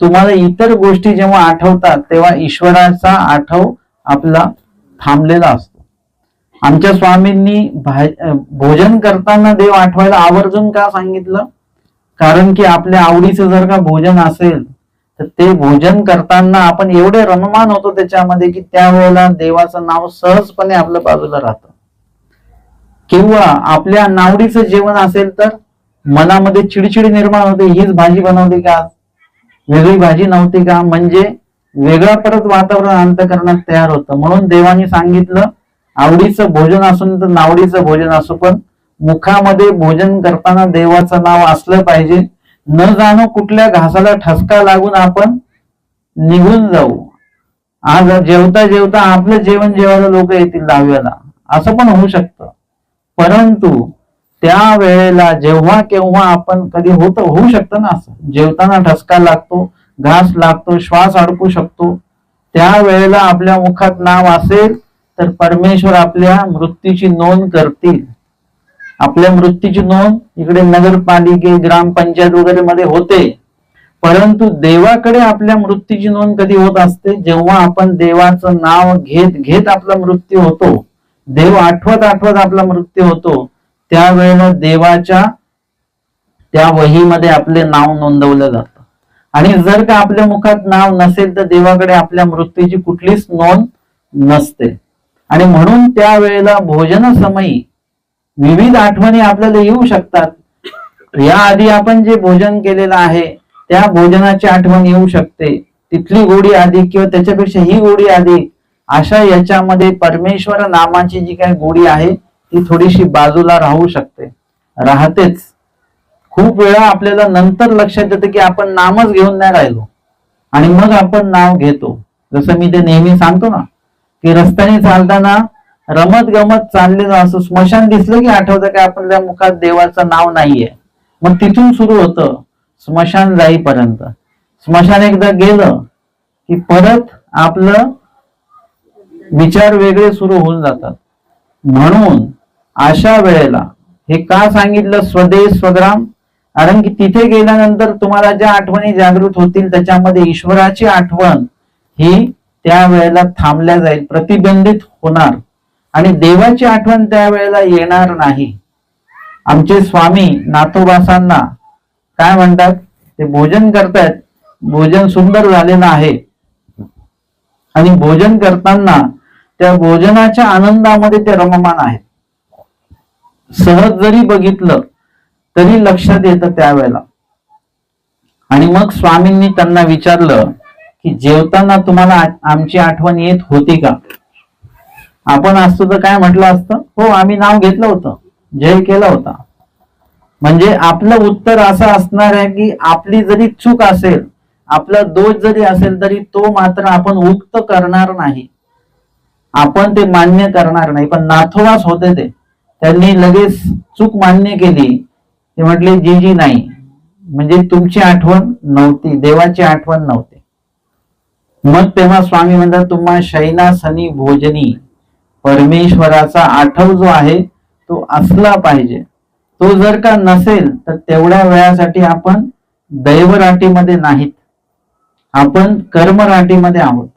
तुम्हाला इतर गोष्टी जेव्हा आठवतात तेव्हा ईश्वराचा आठव आपला थांबलेला असतो. आमच्या स्वामींनी भोजन करताना देव आठवायला आवर्जून का सांगितलं? कारण की आपल्या आवडीचं जर का भोजन असेल तर ते भोजन करताना आपण एवढे रममान होतो त्याच्यामध्ये की त्यावेळेला देवाचं नाव सहजपणे आपल्या बाजूला राहतं. किंवा आपल्या नावडीचं जेवण असेल तर मनामध्ये चिडचिड निर्माण होते हीच भाजी बनवली का? वेगळी भाजी नव्हती का? म्हणजे वेगळा परत वातावरण अंतकरणात तयार होतं. म्हणून देवाने सांगितलं आवडीचं भोजन असून तर नावडीचं भोजन असो पण मुखामध्ये भोजन करताना देवाचं नाव असलं पाहिजे. न जाणं कुठल्या घासाला ठसका लागून आपण निघून जाऊ. आज जेवता जेवता आपलं जेवण जेवायला लोक येतील दहाव्याला असं पण होऊ शकतं. परंतु त्या वेळेला जेव्हा केव्हा आपण कधी होत होऊ शकतं ना असं. जेवताना ठसका लागतो घास लागतो श्वास अडकू शकतो. त्या वेळेला आपल्या मुखात नाव असेल तर परमेश्वर आपल्या मृत्यूची नोंद करतील. आपल्या मृत्यूची नोंद इकडे नगरपालिके ग्रामपंचायत वगैरे मध्ये होते. परंतु देवाकडे आपल्या मृत्यूची नोंद कधी होत असते? जेव्हा आपण देवाचं नाव घेत घेत आपला मृत्यू होतो. देव आठवत आठवत आपला मृत्यू होतो. त्यावेळेला देवाच्या त्या वहीमध्ये आपले नाव नोंदवलं जातं. आणि जर का आपल्या मुखात नाव नसेल तर देवाकडे आपल्या मृत्यूची कुठलीच नोंद नसते. आणि म्हणून त्यावेळेला भोजन समयी विविध आठवणी आपल्याला येऊ शकतात. याआधी आपण जे भोजन केलेलं आहे त्या भोजनाची आठवण येऊ शकते. तिथली गोडी आधी किंवा त्याच्यापेक्षा ही गोडी आधी अशा याच्यामध्ये परमेश्वर नामाची जी काही गोडी आहे ती थोडीशी बाजूला राहू शकते. राहतेच. खूप वेळा आपल्याला नंतर लक्षात येतं की आपण नामच घेऊन नाही राहिलो. आणि मग आपण नाव घेतो. जसं मी ते नेहमी सांगतो ना की रस्त्याने चालताना रमत गमत चाललेलं असं स्मशान दिसलं की आठवतं की आपल्या मुखात देवाचं नाव नाहीये. मग तिथून सुरू होतं स्मशान जाईपर्यंत. स्मशान एकदा गेलं की परत आपलं विचार वेगळे सुरू होऊन जातात. म्हणून अशा वेळेला हे का सांगितलं? स्वदेश स्वग्राम? कारण की तिथे गेल्यानंतर तुम्हाला ज्या आठवणी जागृत होतील त्याच्यामध्ये ईश्वराची आठवण ही त्या वेळेला थांबल्या जाईल प्रतिबंधित होणार. आणि देवाची आठवण त्यावेळेला येणार नाही. आमचे स्वामी नाथोबासांना काय म्हणतात? ते भोजन करतायत. भोजन सुंदर झालेलं आहे. आणि भोजन करताना त्या भोजनाच्या आनंदामध्ये ते रममान आहेत. सहज जरी बघितलं तरी लक्षात येतं त्यावेळेला. आणि मग स्वामींनी त्यांना विचारलं की जेवताना तुम्हाला आमची आठवण येत होती का? आपण असतो तर काय म्हटलं असतं? हो आम्ही नाव घेतलं होतं. जय केला होता. म्हणजे आपलं उत्तर असं असणार आहे की आपली जरी चूक असेल आपला दोष जरी असेल तरी तो मात्र आपण उक्त करणार नाही. आपण ते मान्य करणार नाही पण नाथोवास होते ते. त्यांनी लगेच चूक मान्य केली. ते म्हटले जी जी नाही. म्हणजे तुमची आठवण नव्हती देवाची आठवण नव्हती. मग तेव्हा स्वामी म्हणतात तुम्हा शैनासनी भोजनी. परमेश्वराचा आठव जो आहे तो असला पाहिजे. तो जर का नसेल तर तेवढ्या वेळासाठी आपण दैवराटीमध्ये नाहीत. आपण कर्मराटीमध्ये आहोत.